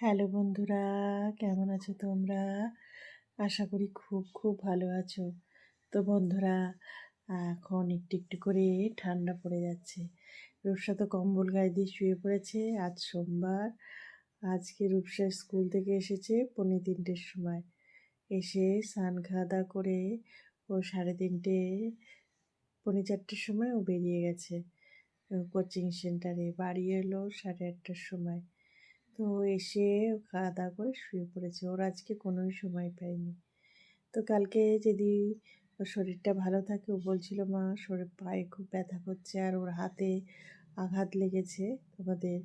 Hello বন্ধুরা, কেমন আছো তোমরা? আশা করি খুব খুব ভালো আছো। তো বন্ধুরা, এখন একটু একটু করে ঠান্ডা পড়ে যাচ্ছে। রূপসা তো কম্বল গায়ে দিয়ে শুয়ে পড়েছে। আজ সোমবার। আজকে রূপসা স্কুল থেকে এসেছে পৌনে তিনটের সময়। এসে স্নান খাওয়া করে ও সাড়ে তিনটে, পৌনে চারটের সময় ও বেরিয়ে গেছে। কোচিং সেন্টারে বাড়ি এলো সাড়ে আটটার সময়। তো এসে খাওয়া দাওয়া করে শুয়ে পড়েছে। ওর আজকে কোনোই সময় পায়নি তো কালকে যদি ওর শরীরটা ভালো থাকে, ও বলছিল, মা, শরীর, পায়ে খুব ব্যথা করছে আর ওর হাতে আঘাত লেগেছে। তোমাদের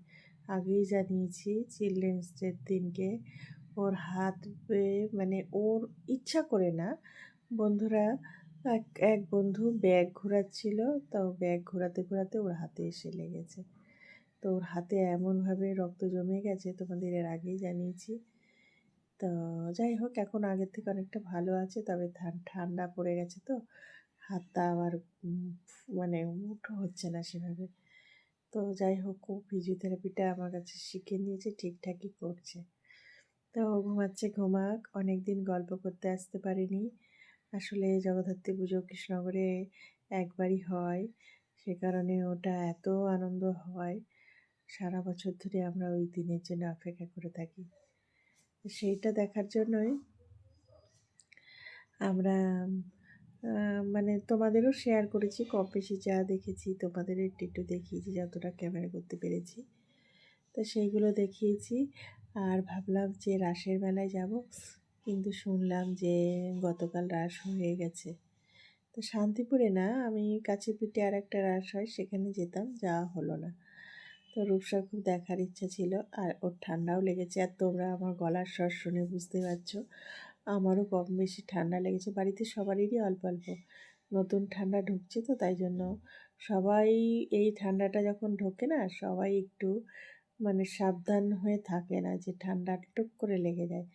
আগেই জানিয়েছি চিলড্রেন্স ডের দিনকে। ওর হাত মানে ওর ইচ্ছা করে না। বন্ধুরা, এক এক বন্ধু ব্যাগ ঘোরাচ্ছিল তাও ব্যাগ ঘোরাতে ঘোরাতে ওর হাতে এসে লেগেছে। তো ওর হাতে এমনভাবে রক্ত জমে গেছে, তোমাদের এর আগেই জানিয়েছি। তো যাই হোক, এখন আগের থেকে অনেকটা ভালো আছে, তবে ঠান্ডা পড়ে গেছে তো। হাতটা আবার মানে উঠো হচ্ছে না সেভাবে। তো যাই হোক, ও ফিজিওথেরাপিটা আমার কাছে শিখে নিয়েছে, ঠিকঠাকই করছে। তো ও ঘুমাচ্ছে, ঘুমাক অনেক দিন গল্প করতে আসতে পারিনি। আসলে জগদ্ধাত্রী পুজো কৃষ্ণনগরে একবারই হয়, সে কারণে ওটা এত আনন্দ হয়। সারা বছর ধরে আমরা ওই দিনের জন্য অপেক্ষা করে থাকি। সেইটা দেখার জন্যই আমরা মানে তোমাদেরও শেয়ার করেছি, কম বেশি যা দেখেছি, তোমাদের একটু একটু দেখিয়েছি যতটা ক্যামেরা করতে পেরেছি। তো সেইগুলো দেখিয়েছি। আর ভাবলাম যে রাসের মেলায় যাব, কিন্তু শুনলাম যে গতকাল রাস হয়ে গেছে। তো শান্তিপুরে না, আমি কাছে পিঠে আর একটা রাস হয়, সেখানে যেতাম, যাওয়া হলো না। তো রূপসা খুব দেখার ইচ্ছা ছিল আর ওর ঠান্ডাও লেগেছে। আর তোমরা আমার গলার স্বর শুনে বুঝতে পারছ, আমারও কম বেশি ঠান্ডা লেগেছে। বাড়িতে সবারই অল্প অল্প নতুন ঠান্ডা ঢুকছে তো, তাই জন্য সবাই এই ঠান্ডাটা যখন ঢোকে না, সবাই একটু মানে সাবধান হয়ে থাকে না যে ঠান্ডা টুক করে লেগে যায়।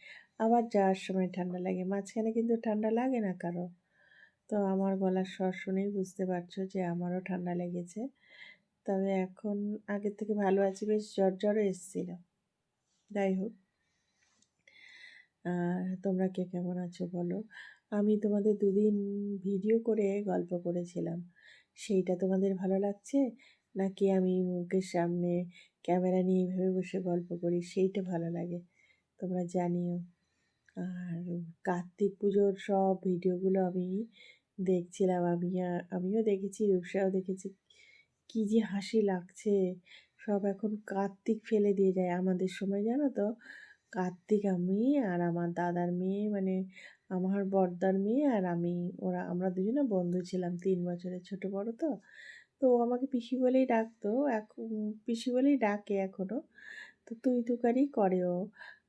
আবার যাওয়ার সময় ঠান্ডা লাগে, মাঝখানে কিন্তু ঠান্ডা লাগে না কারও। তো আমার গলার স্বর শুনেই বুঝতে পারছ যে আমারও ঠান্ডা লেগেছে। তবে এখন আগের থেকে ভালো আছি, বেশ জ্বর জ্বরও এসেছিল। যাই হোক। আর তোমরা কে কেমন আছো বলো? আমি তোমাদের দুদিন ভিডিও করে গল্প করেছিলাম। সেইটা তোমাদের ভালো লাগছে? নাকি আমি মুখের সামনে ক্যামেরা নিয়ে ভেবে বসে গল্প করি? সেইটা ভালো লাগে। তোমরা জানিও। আর কার্তিক পুজোর সব ভিডিওগুলো আমি দেখছিলাম। আমি আমিও দেখেছি, রূপসাও দেখেছি। কি যে হাসি লাগছে। সব এখন কার্তিক ফেলে দিয়ে যায় আমাদের সময়, জানো তো? কার্তিক আমি আর আমার দাদার মেয়ে মানে আমার বর্দার মেয়ে আর আমি, ওরা, আমরা দুজনে বন্ধু ছিলাম তিন বছরের ছোট বড় তো। তো আমাকে পিসি বলেই ডাকতো এখন পিসি বলেই ডাকে এখনও তো তুই তুকারি করে ও।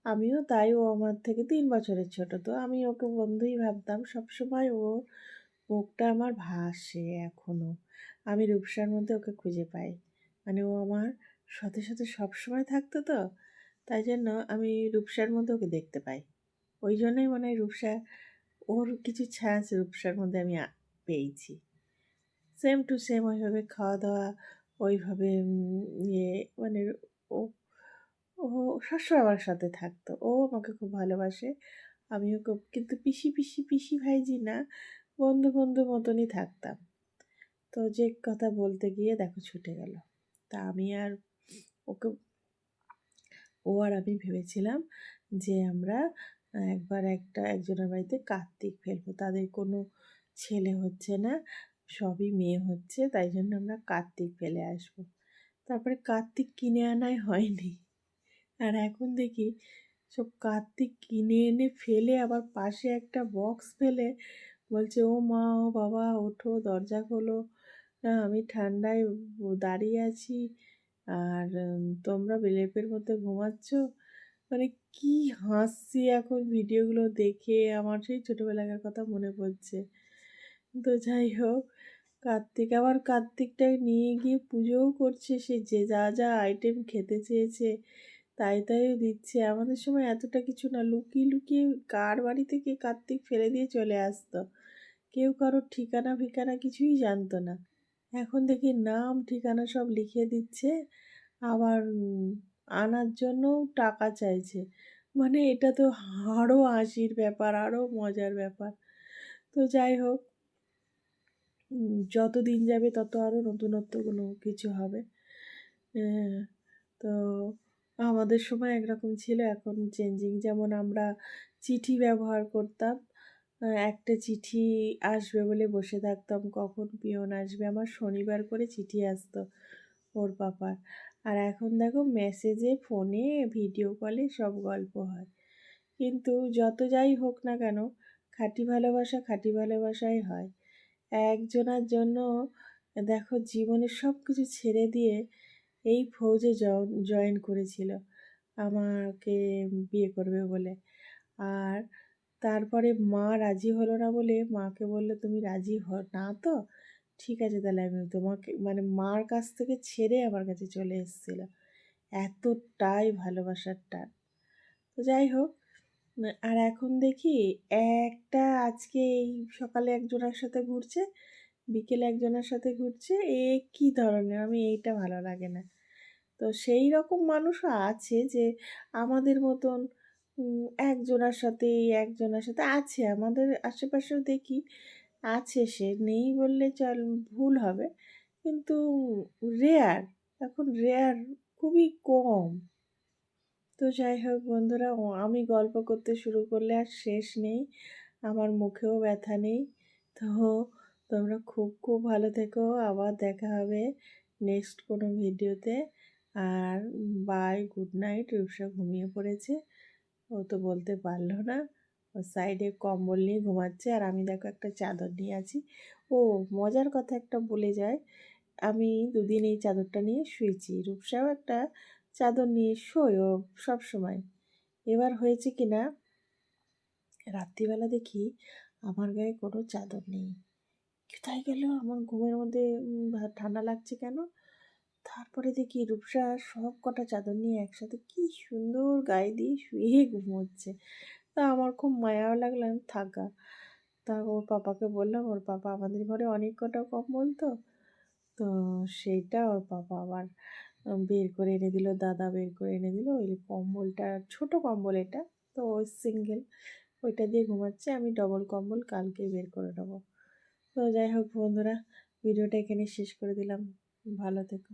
আমিও তাই, ও আমার থেকে তিন বছরের ছোট তো। আমি ওকে বন্ধুই ভাবতাম। সবসময় ও মুখটা আমার ভাসে এখনও আমি রূপসার মধ্যে ওকে খুঁজে পাই। মানে ও আমার সাথে সাথে সবসময় থাকতো তো, তাই জন্য আমি রূপসার মধ্যে ওকে দেখতে পাই। ওই জন্যই মনে হয় রূপসা, ওর কিছু ছাঁচ রূপসার মধ্যে আমি পেয়েছি। সেম টু সেম ওইভাবে খাওয়া দাওয়া ওইভাবে ইয়ে মানে ও ও সবসময় আমার সাথে থাকতো। ও আমাকে খুব ভালোবাসে। আমিও খুব, কিন্তু পিসি পিসি পিসি ভাইজি না। বন্ধু বন্ধু মতনই থাকতাম। তো যে কথা বলতে গিয়ে দেখো ছুটে গেল। তা আমি আর ওকে, ও আর আমি ভেবেছিলাম যে আমরা একবার একটা একজনের বাড়িতে কার্তিক ফেলব। তাদের কোনো ছেলে হচ্ছে না, সবই মেয়ে হচ্ছে, তাই জন্য আমরা কার্তিক ফেলে আসব। তারপরে কার্তিক কিনে আনাই হয়নি। আর এখন দেখি সব কার্তিক কিনে এনে ফেলে আবার পাশে একটা বক্স ফেলে বলছে, ও মা, ও বাবা, ওঠো, দরজা খোলো। আমি ঠান্ডায় দাঁড়িয়ে আছি আর তোমরা লেপের মধ্যে ঘুমাচ্ছ? মানে কি হাসছি এখন ভিডিওগুলো দেখে, আমার সেই ছোটোবেলাকার কথা মনে পড়ছে। তো যাই হোক, কার্তিক আবার কার্তিকটাই নিয়ে গিয়ে পুজোও করছে, সে যে যা যা আইটেম খেতে চেয়েছে তাই তাইও দিচ্ছে। আমাদের সময় এতটা কিছু না। লুকিয়ে লুকিয়ে কার বাড়ি থেকে কার্তিক ফেলে দিয়ে চলে আসতো? কেউ কারোর ঠিকানা ফিকানা কিছুই জানতো না। এখন দেখি নাম ঠিকানা সব লিখে দিচ্ছে। আবার আনার জন্যও টাকা চাইছে। মানে এটা তো আরও হাসির ব্যাপার আরও মজার ব্যাপার। তো যাই হোক যত দিন যাবে তত আরও নতুনত্ব কোনো কিছু হবে। আহ, তো আমাদের সময় একরকম ছিল, এখন চেঞ্জিং যেমন আমরা চিঠি ব্যবহার করতাম একটা চিঠি আসবে বলে বসে থাকতাম, কখন পিয়ন আসবে? আমার শনিবার করে চিঠি আসতো ওর পাপার। আর এখন দেখো মেসেজে ফোনে ভিডিও কলে সব গল্প হয়। কিন্তু যত যাই হোক না কেন, খাঁটি ভালোবাসা খাঁটি ভালোবাসাই হয়। একজনার জন্য দেখো জীবনের সব কিছু ছেড়ে দিয়ে এই ফৌজে জয়েন করেছিল। আমাকে বিয়ে করবে বলে। আর তারপরে মা রাজি হলো না বলে মাকে বলল, তুমি রাজি হ না তো? ঠিক আছে তাহলে আমি তোমাকে মানে মার কাছ থেকে ছেড়ে আমার কাছে চলে এসেছিল। এতটাই ভালোবাসার টান। তো যাই হোক আর এখন দেখি একটা আজকে এই সকালে একজনের সাথে ঘুরছে। বিকেলে একজনের সাথে ঘুরছে, এ কী ধরনের? আমি এইটা ভালো লাগে না। তো সেই রকম মানুষও আছে যে আমাদের মতন একজনের সাথে একজনের সাথে আছে। আমাদের আশেপাশেও দেখি আছে সে। নেই বললে চল, ভুল হবে। কিন্তু রেয়ার এখন রেয়ার খুবই কম। তো যাই হোক বন্ধুরা আমি গল্প করতে শুরু করলে আর শেষ নেই। আমার মুখেও ব্যথা নেই। তো তোমরা খুব খুব ভালো থেকো। আবার দেখা হবে নেক্সট কোনো ভিডিওতে। আর বাই গুড নাইট রূপসা ঘুমিয়ে পড়েছে। ও তো বলতে পারল না। ও সাইডে কম্বল নিয়ে ঘুমাচ্ছে। আর আমি দেখো একটা চাদর নিয়ে আছি। ও, মজার কথা একটা বলে যায়। আমি দুদিন এই চাদরটা নিয়ে শুয়েছি। রূপসাও একটা চাদর নিয়ে শোয় ও সবসময় এবার হয়েছে কি না? রাত্রিবেলা দেখি আমার গায়ে কোনো চাদর নেই। কোথায় গেল আমার ঘুমের মধ্যে ঠান্ডা লাগছে কেন? তারপরে দেখি রূপসা সব কটা চাদর নিয়ে একসাথে কি সুন্দর গায়ে দিয়ে শুয়ে ঘুমোচ্ছে। তা আমার খুব মায়াও লাগলেন থাকা। তা ওর পাপাকে বললাম, ওর পাপা আমাদের ঘরে অনেক কটা কম্বল তো? তো সেইটা ওর পাপা আবার বের করে এনে দিল, দাদা বের করে এনে দিল। ওই কম্বলটা, ছোট কম্বল এটা, তো ওই সিঙ্গেল। ওইটা দিয়ে ঘুমাচ্ছে, আমি ডবল কম্বল কালকে বের করে নেব। তো যাই হোক বন্ধুরা ভিডিওটা এখানে শেষ করে দিলাম। ভালো থেকো।